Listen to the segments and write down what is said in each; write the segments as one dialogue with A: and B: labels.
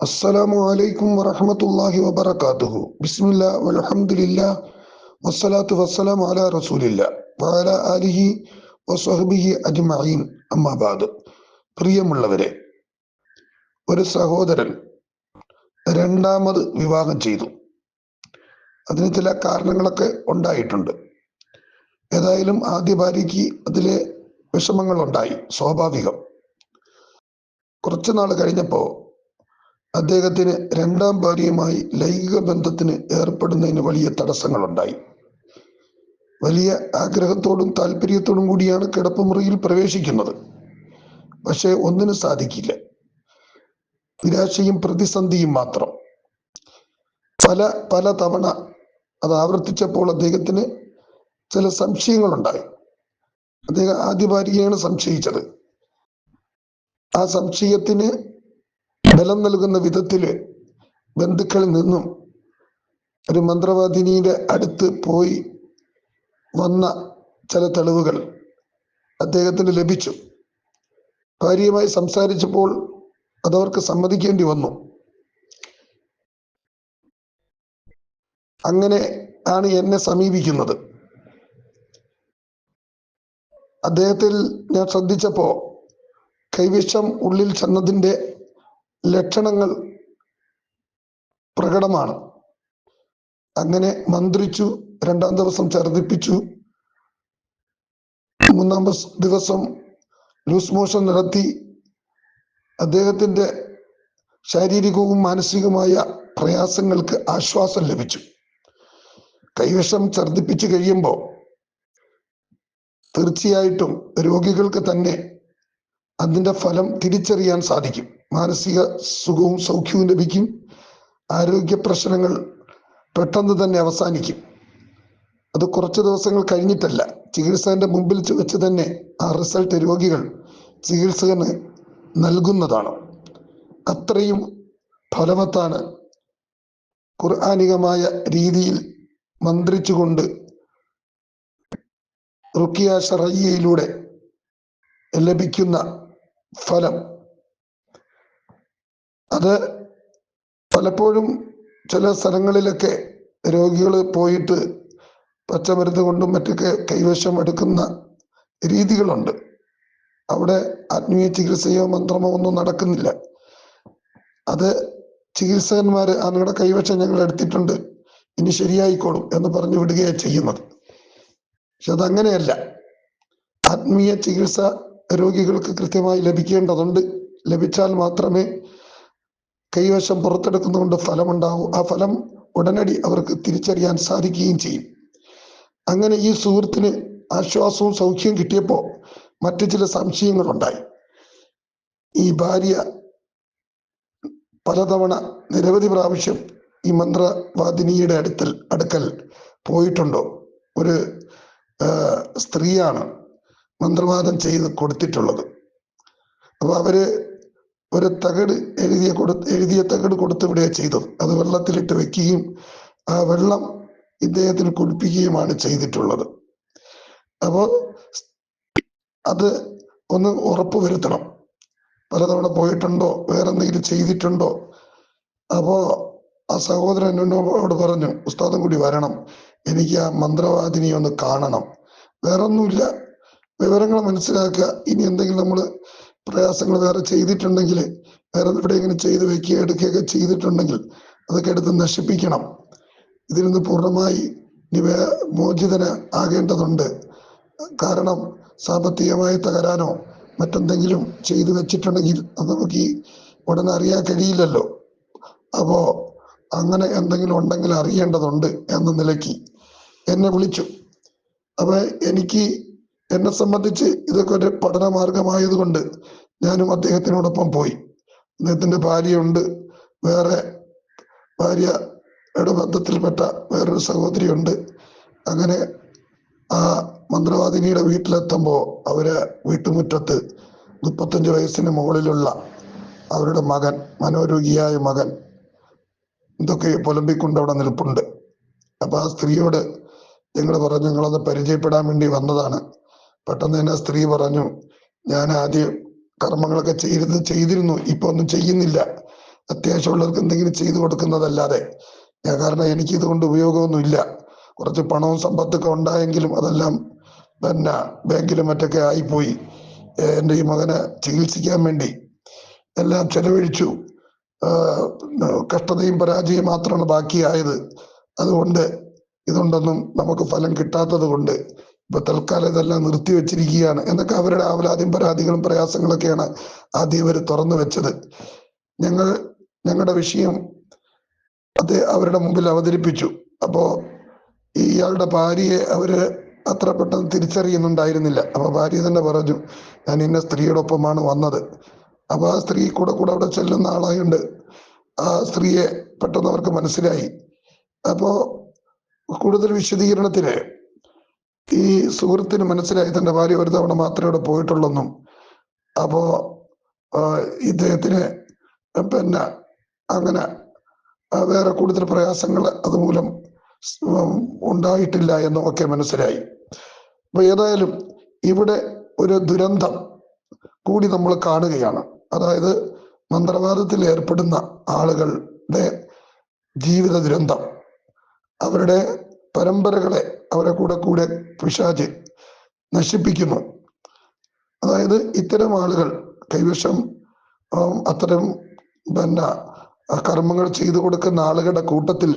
A: അസ്സലാമു അലൈക്കും വറഹമത്തല്ലാഹി വബർക്കാത്തുഹു ബിസ്മില്ല വലഹമുല്ല വസ്സലാത്തു വസ്സലാം അല റസൂലില്ല വാല അലിഹി വസ്ഹബിഹി അജ്മഈൻ അമ്മാബാദ് പ്രിയമുള്ളവരെ ഒരു സഹോദരൻ രണ്ടാമത് വിവാഹം ചെയ്തു. അതിന് ചില കാരണങ്ങളൊക്കെ ഉണ്ടായിട്ടുണ്ട്. ഏതായാലും ആദ്യ ഭാര്യയ്ക്ക് അതിലെ വിഷമങ്ങൾ ഉണ്ടായി സ്വാഭാവികം. കുറച്ചു നാൾ കഴിഞ്ഞപ്പോ അദ്ദേഹത്തിന് രണ്ടാം ഭാര്യയുമായി ലൈംഗിക ബന്ധത്തിന് ഏർപ്പെടുന്നതിന് വലിയ തടസ്സങ്ങളുണ്ടായി. വലിയ ആഗ്രഹത്തോടും താല്പര്യത്തോടും കൂടിയാണ് കിടപ്പുമുറിയിൽ പ്രവേശിക്കുന്നത്. പക്ഷെ ഒന്നിനും സാധിക്കില്ല. നിരാശയും പ്രതിസന്ധിയും മാത്രം. പല പല തവണ അത് ആവർത്തിച്ചപ്പോൾ അദ്ദേഹത്തിന് ചില സംശയങ്ങളുണ്ടായി. അദ്ദേഹം ആദ്യ ഭാര്യയാണ് സംശയിച്ചത്. ആ സംശയത്തിന് ബലം നൽകുന്ന വിധത്തിൽ ബന്ധുക്കളിൽ നിന്നും ഒരു മന്ത്രവാദിനിയുടെ അടുത്ത് പോയി വന്ന ചില തെളിവുകൾ അദ്ദേഹത്തിന് ലഭിച്ചു. ഭാര്യയുമായി സംസാരിച്ചപ്പോൾ അതവർക്ക് സമ്മതിക്കേണ്ടി വന്നു. അങ്ങനെ ആണ് എന്നെ സമീപിക്കുന്നത്. അദ്ദേഹത്തിൽ ഞാൻ ശ്രദ്ധിച്ചപ്പോ കൈവിഷം ഉള്ളിൽ ചെന്നതിന്റെ ലക്ഷണങ്ങൾ പ്രകടമാണ്. അങ്ങനെ മന്ത്രിച്ചു രണ്ടാം ദിവസം ഛർദിപ്പിച്ചു മൂന്നാം ദിവസം ലൂസ് മോഷൻ നടത്തി. അദ്ദേഹത്തിന്റെ ശാരീരികവും മാനസികവുമായ പ്രയാസങ്ങൾക്ക് ആശ്വാസം ലഭിച്ചു. കൈവശം ഛർദിപ്പിച്ചു കഴിയുമ്പോൾ തീർച്ചയായിട്ടും രോഗികൾക്ക് തന്നെ അതിന്റെ ഫലം തിരിച്ചറിയാൻ സാധിക്കും. മാനസിക സുഖവും സൗഖ്യവും ലഭിക്കും. ആരോഗ്യ പ്രശ്നങ്ങൾ പെട്ടെന്ന് തന്നെ അവസാനിക്കും. അത് കുറച്ച് ദിവസങ്ങൾ കഴിഞ്ഞിട്ടല്ല ചികിത്സേന്റെ മുമ്പിൽ വെച്ച് തന്നെ ആ റിസൾട്ട് രോഗികൾ ചികിത്സകന് നൽകുന്നതാണ്. അത്രയും ഫലവത്താണ് ഖുർആാനികമായ രീതിയിൽ മന്ത്രിച്ചുകൊണ്ട് റുക്കിയ ഷറയ്യയിലൂടെ ലഭിക്കുന്ന ഫലം. അത് പലപ്പോഴും ചില സ്ഥലങ്ങളിലൊക്കെ രോഗികൾ പോയിട്ട് പച്ചമരുന്ന് കൊണ്ടും മറ്റൊക്കെ കൈവശം എടുക്കുന്ന രീതികളുണ്ട്. അവിടെ ആത്മീയ ചികിത്സയോ മന്ത്രമോ ഒന്നും നടക്കുന്നില്ല. അത് ചികിത്സകന്മാർ ആ കൈവശം ഞങ്ങൾ എടുത്തിട്ടുണ്ട്. ഇനി ശരിയായിക്കോളും എന്ന് പറഞ്ഞു വിടുകയാണ് ചെയ്യുന്നത്. പക്ഷെ അതങ്ങനെയല്ല. ആത്മീയ ചികിത്സ രോഗികൾക്ക് കൃത്യമായി ലഭിക്കേണ്ടതുണ്ട്. ലഭിച്ചാൽ മാത്രമേ കൈവശം പുറത്തെടുക്കുന്നതുകൊണ്ട് ഫലമുണ്ടാവൂ. ആ ഫലം ഉടനടി അവർക്ക് തിരിച്ചറിയാൻ സാധിക്കുകയും ചെയ്യും. അങ്ങനെ ഈ സുഹൃത്തിന് ആശ്വാസവും സൗഖ്യവും കിട്ടിയപ്പോൾ മറ്റു ചില സംശയങ്ങളുണ്ടായി. ഈ ഭാര്യ പലതവണ നിരവധി പ്രാവശ്യം ഈ മന്ത്രവാദിനിയുടെ അടുത്തൽ അടുക്കൽ പോയിട്ടുണ്ടോ? ഒരു സ്ത്രീയാണ് മന്ത്രവാദം ചെയ്ത് കൊടുത്തിട്ടുള്ളത്. അപ്പൊ അവർ ഒരു തകട് എഴുതിയ കൊടു എഴുതിയ തകട് കൊടുത്ത് വിടുക ചെയ്തത് അത് വെള്ളത്തിലിട്ട് വെക്കുകയും ആ വെള്ളം ഇദ്ദേഹത്തിന് കുടിപ്പിക്കുകയുമാണ് ചെയ്തിട്ടുള്ളത്. അപ്പോ അത് ഒന്ന് ഉറപ്പ് വരുത്തണം. പലതവണ പോയിട്ടുണ്ടോ? വേറെ എന്തെങ്കിലും ചെയ്തിട്ടുണ്ടോ? അപ്പോ ആ സഹോദരൻ എന്നോട് പറഞ്ഞു ഉസ്താദും കൂടി വരണം. എനിക്ക് ആ മന്ത്രവാദിനിയെ ഒന്ന് കാണണം. വേറൊന്നുമില്ല. വിവരങ്ങൾ മനസ്സിലാക്കുക. ഇനി എന്തെങ്കിലും നമ്മൾ പ്രയാസങ്ങൾ വേറെ ചെയ്തിട്ടുണ്ടെങ്കിൽ വേറെ ഇങ്ങനെ ചെയ്ത് വെക്കുക എടുക്കുകയൊക്കെ ചെയ്തിട്ടുണ്ടെങ്കിൽ അതൊക്കെ എടുത്ത് നശിപ്പിക്കണം. ഇതിൽ നിന്ന് പൂർണമായി നിവ മോചിതന ആകേണ്ടതുണ്ട്. കാരണം സാമ്പത്തികമായി തകരാനോ മറ്റെന്തെങ്കിലും ചെയ്തു വെച്ചിട്ടുണ്ടെങ്കിൽ അത് നമുക്ക് ഈ ഉടനെ അറിയാൻ കഴിയില്ലല്ലോ. അപ്പോ അങ്ങനെ എന്തെങ്കിലും ഉണ്ടെങ്കിൽ അറിയേണ്ടതുണ്ട് എന്ന നിലയ്ക്ക് എന്നെ വിളിച്ചു. അപ്പൊ എനിക്ക് എന്നെ സംബന്ധിച്ച് ഇതൊക്കെ ഒരു പഠന ഞാനും അദ്ദേഹത്തിനോടൊപ്പം പോയി. അദ്ദേഹത്തിന്റെ ഭാര്യയുണ്ട്. വേറെ ഭാര്യയുടെ ബന്ധത്തിൽപ്പെട്ട വേറൊരു സഹോദരിയുണ്ട്. അങ്ങനെ ആ മന്ത്രവാദിനിയുടെ വീട്ടിലെത്തുമ്പോൾ അവരെ വീട്ടുമുറ്റത്ത് മുപ്പത്തഞ്ച് വയസ്സിന് മുകളിലുള്ള അവരുടെ മകൻ മനോരോഗിയായ മകൻ ഇതൊക്കെ പുലമ്പിക്കൊണ്ട് അവിടെ നിൽപ്പുണ്ട്. അപ്പൊ ആ സ്ത്രീയോട് ഞങ്ങൾ പറഞ്ഞു നിങ്ങളത് പരിചയപ്പെടാൻ വേണ്ടി വന്നതാണ്. പെട്ടെന്ന് തന്നെ സ്ത്രീ പറഞ്ഞു ഞാൻ ആദ്യം കർമ്മങ്ങളൊക്കെ ചെയ്ത് ചെയ്തിരുന്നു ഇപ്പൊ ഒന്നും ചെയ്യുന്നില്ല. അത്യാവശ്യമുള്ളവർക്ക് എന്തെങ്കിലും ചെയ്തു കൊടുക്കുന്നതല്ലാതെ. ഞാൻ കാരണം എനിക്ക് ഇതുകൊണ്ട് ഉപയോഗമൊന്നുമില്ല. കുറച്ച് പണവും സമ്പത്തൊക്കെ ഉണ്ടായെങ്കിലും അതെല്ലാം പിന്നെ ബാങ്കിലും മറ്റൊക്കെ ആയിപ്പോയി. എന്റെ ഈ മകനെ ചികിത്സിക്കാൻ വേണ്ടി. എല്ലാം ചെലവഴിച്ചു. കഷ്ടതയും പരാജയം മാത്രമാണ് ബാക്കിയായത്. അതുകൊണ്ട് ഇതുകൊണ്ടൊന്നും നമുക്ക് ഫലം കിട്ടാത്തത് കൊണ്ട് ഇപ്പൊ തൽക്കാലം ഇതെല്ലാം നിർത്തി വെച്ചിരിക്കുകയാണ്. എന്നൊക്കെ അവരുടെ ആവലാദ്യം പരാതികളും പ്രയാസങ്ങളൊക്കെയാണ് ആദ്യം ഇവർ തുറന്നു വെച്ചത്. ഞങ്ങൾ ഞങ്ങളുടെ വിഷയം അത് അവരുടെ മുമ്പിൽ അവതരിപ്പിച്ചു. അപ്പോ ഇയാളുടെ ഭാര്യയെ അവർ അത്ര പെട്ടെന്ന് തിരിച്ചറിയുന്നുണ്ടായിരുന്നില്ല. അപ്പൊ ഭാര്യ തന്നെ പറഞ്ഞു ഞാൻ ഇന്ന സ്ത്രീയോടൊപ്പമാണ് വന്നത്. അപ്പൊ ആ സ്ത്രീ കൂടെ കൂടെ അവിടെ ചെല്ലുന്ന ആളായുണ്ട് ആ സ്ത്രീയെ പെട്ടെന്ന് അവർക്ക് മനസ്സിലായി. അപ്പോ കൂടുതൽ വിശദീകരണത്തിന് ഈ സുഹൃത്തിന് മനസ്സിലായി തന്റെ ഭാര്യ ഒരു തവണ മാത്രമേ അവിടെ പോയിട്ടുള്ളെന്നും അപ്പോ ഇദ്ദേഹത്തിന് പിന്നെ അങ്ങനെ വേറെ കൂടുതൽ പ്രയാസങ്ങൾ അതുമൂലം ഉണ്ടായിട്ടില്ല എന്നും ഒക്കെ മനസ്സിലായി. അപ്പൊ ഏതായാലും ഇവിടെ ഒരു ദുരന്തം കൂടി നമ്മൾ കാണുകയാണ്. അതായത് മന്ത്രവാദത്തിൽ ഏർപ്പെടുന്ന ആളുകളുടെ ജീവിത ദുരന്തം. അവരുടെ പരമ്പരകളെ അവരെ കൂടെ കൂടെ പിശാച് നശിപ്പിക്കുന്നു. അതായത് ഇത്തരം ആളുകൾ കൈവശം അത്തരം പിന്നെ കർമ്മങ്ങൾ ചെയ്തു കൊടുക്കുന്ന ആളുകളുടെ കൂട്ടത്തിൽ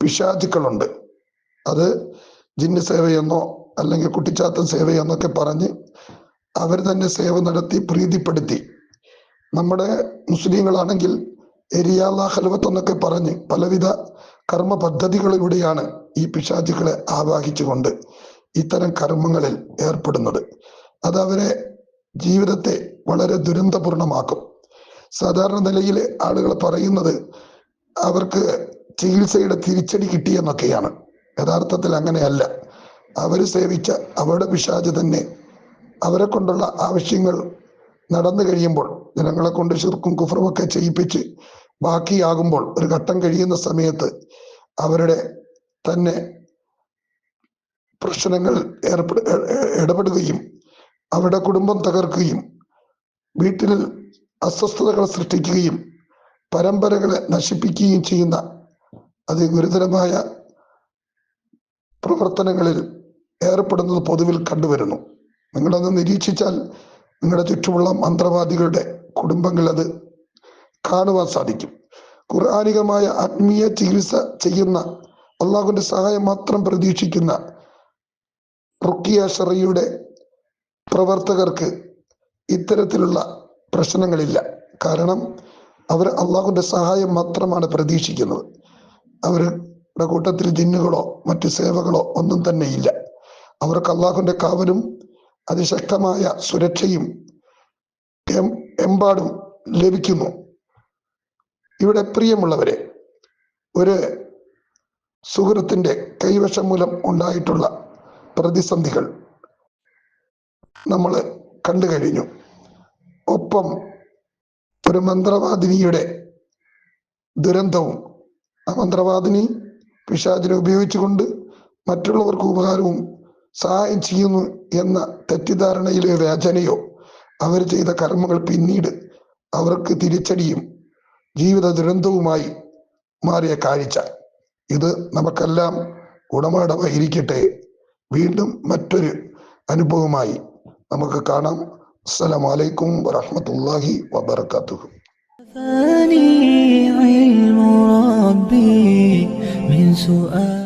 A: പിശാചുക്കളുണ്ട്. അത് ജിന്ന സേവയെന്നോ അല്ലെങ്കിൽ കുട്ടിച്ചാത്തൻ സേവയെന്നൊക്കെ പറഞ്ഞ് അവർ തന്നെ സേവ നടത്തി പ്രീതിപ്പെടുത്തി. നമ്മുടെ മുസ്ലിങ്ങളാണെങ്കിൽ എരിയാല ഹൽവത്ത് എന്നൊക്കെ പറഞ്ഞ് പലവിധ കർമ്മ പദ്ധതികളിലൂടെയാണ് ഈ പിശാചുക്കളെ ആവാഹിച്ചുകൊണ്ട് ഇത്തരം കർമ്മങ്ങളിൽ ഏർപ്പെടുന്നത്. അത് അവരെ ജീവിതത്തെ വളരെ ദുരന്തപൂർണമാക്കും. സാധാരണ നിലയിൽ ആളുകൾ പറയുന്നത് അവർക്ക് ചികിത്സയുടെ തിരിച്ചടി കിട്ടിയെന്നൊക്കെയാണ്. യഥാർത്ഥത്തിൽ അങ്ങനെയല്ല. അവർ സേവിച്ച അവരുടെ പിശാജ് തന്നെ അവരെ കൊണ്ടുള്ള ആവശ്യങ്ങൾ നടന്നു കഴിയുമ്പോൾ ജനങ്ങളെ കൊണ്ട് ശുർക്കും കുഫറും ഒക്കെ ചെയ്യിപ്പിച്ച് ബാക്കിയാകുമ്പോൾ ഒരു ഘട്ടം കഴിയുന്ന സമയത്ത് അവരുടെ തന്നെ പ്രശ്നങ്ങൾ ഏർപ്പെട ഇടപെടുകയും അവരുടെ കുടുംബം തകർക്കുകയും വീട്ടിൽ അസ്വസ്ഥതകൾ സൃഷ്ടിക്കുകയും പരമ്പരകളെ നശിപ്പിക്കുകയും ചെയ്യുന്ന അതിഗുരുതരമായ പ്രവർത്തനങ്ങളിൽ ഏർപ്പെടുന്നത് പൊതുവിൽ കണ്ടുവരുന്നു. നിങ്ങളത് നിരീക്ഷിച്ചാൽ നിങ്ങളുടെ ചുറ്റുമുള്ള മന്ത്രവാദികളുടെ കുടുംബങ്ങൾ അത് കാണുവാൻ സാധിക്കും. ഖുർആാനികമായ ആത്മീയ ചികിത്സ ചെയ്യുന്ന അള്ളാഹുവിന്റെ സഹായം മാത്രം പ്രതീക്ഷിക്കുന്ന റുക്കിയ ഷറിയുടെ പ്രവർത്തകർക്ക് ഇത്തരത്തിലുള്ള പ്രശ്നങ്ങളില്ല. കാരണം അവർ അള്ളാഹുവിന്റെ സഹായം മാത്രമാണ് പ്രതീക്ഷിക്കുന്നത്. അവരുടെ കൂട്ടത്തിൽ ജിന്നുകളോ മറ്റു സേവകളോ ഒന്നും തന്നെ ഇല്ല. അവർക്ക് അള്ളാഹുവിന്റെ കാവലും അതിശക്തമായ സുരക്ഷയും എമ്പാടും ലഭിക്കുന്നു. ഇവിടെ പ്രിയമുള്ളവരെ ഒരു സുഹൃത്തിന്റെ കൈവശം മൂലം ഉണ്ടായിട്ടുള്ള പ്രതിസന്ധികൾ നമ്മൾ കണ്ടു കഴിഞ്ഞു. ഒപ്പം ഒരു മന്ത്രവാദിനിയുടെ ദുരന്തവും ആ മന്ത്രവാദിനി പിശാചിനെ ഉപയോഗിച്ചുകൊണ്ട് മറ്റുള്ളവർക്ക് ഉപകാരവും സഹായം ചെയ്യുന്നു എന്ന തെറ്റിദ്ധാരണയിലെ രചനയോ അവർ ചെയ്ത കർമ്മങ്ങൾ പിന്നീട് അവർക്ക് തിരിച്ചടിയും ജീവിത ദുരന്തവുമായി മാറിയ കാഴ്ച ഇത് നമുക്കെല്ലാം ഗുണമാടമായിരിക്കട്ടെ വീണ്ടും മറ്റൊരു അനുഭവമായി നമുക്ക് കാണാം അസ്സലാമലൈക്കും വറഹമത്തല്ലാഹി വബർക്കാത്തുഹു
B: فاني علم ربي من سؤال